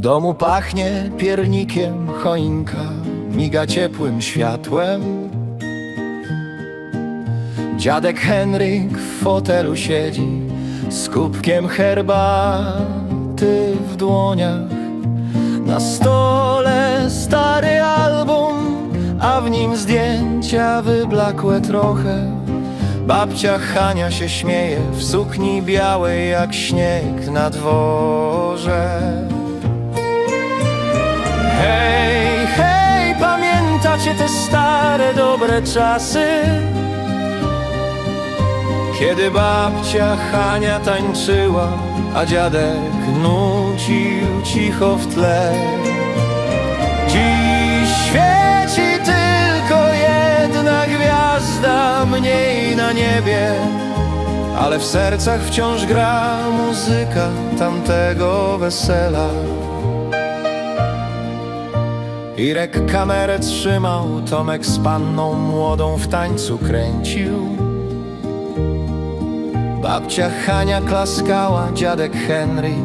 domu pachnie piernikiem choinka, miga ciepłym światłem. Dziadek Henryk w fotelu siedzi z kubkiem herbaty w dłoniach. Na stole stary album, a w nim zdjęcia wyblakłe trochę. Babcia Hania się śmieje w sukni białej jak śnieg na dworze. Pamiętacie te stare dobre czasy? Kiedy babcia Hania tańczyła, a dziadek nucił cicho w tle. Dziś świeci tylko jedna gwiazda mniej na niebie, ale w sercach wciąż gra muzyka tamtego wesela. Irek kamerę trzymał, Tomek z panną młodą w tańcu kręcił. Babcia Hania klaskała, dziadek Henryk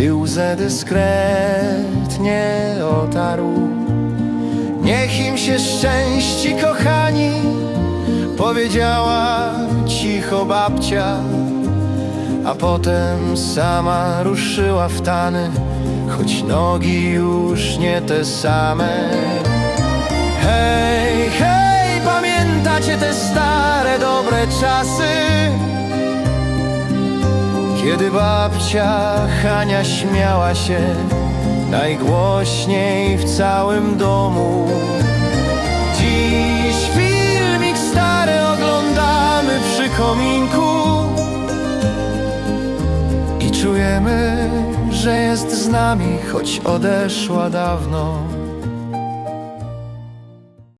i łzę dyskretnie otarł. Niech im się szczęści, kochani, powiedziała cicho babcia, a potem sama ruszyła w tany, choć nogi już nie te same. Hej, hej, pamiętacie te stare, dobre czasy? Kiedy babcia Hania śmiała się najgłośniej w całym domu. Dziś filmik stary oglądamy przy kominku i czujemy, że jest z nami, choć odeszła dawno.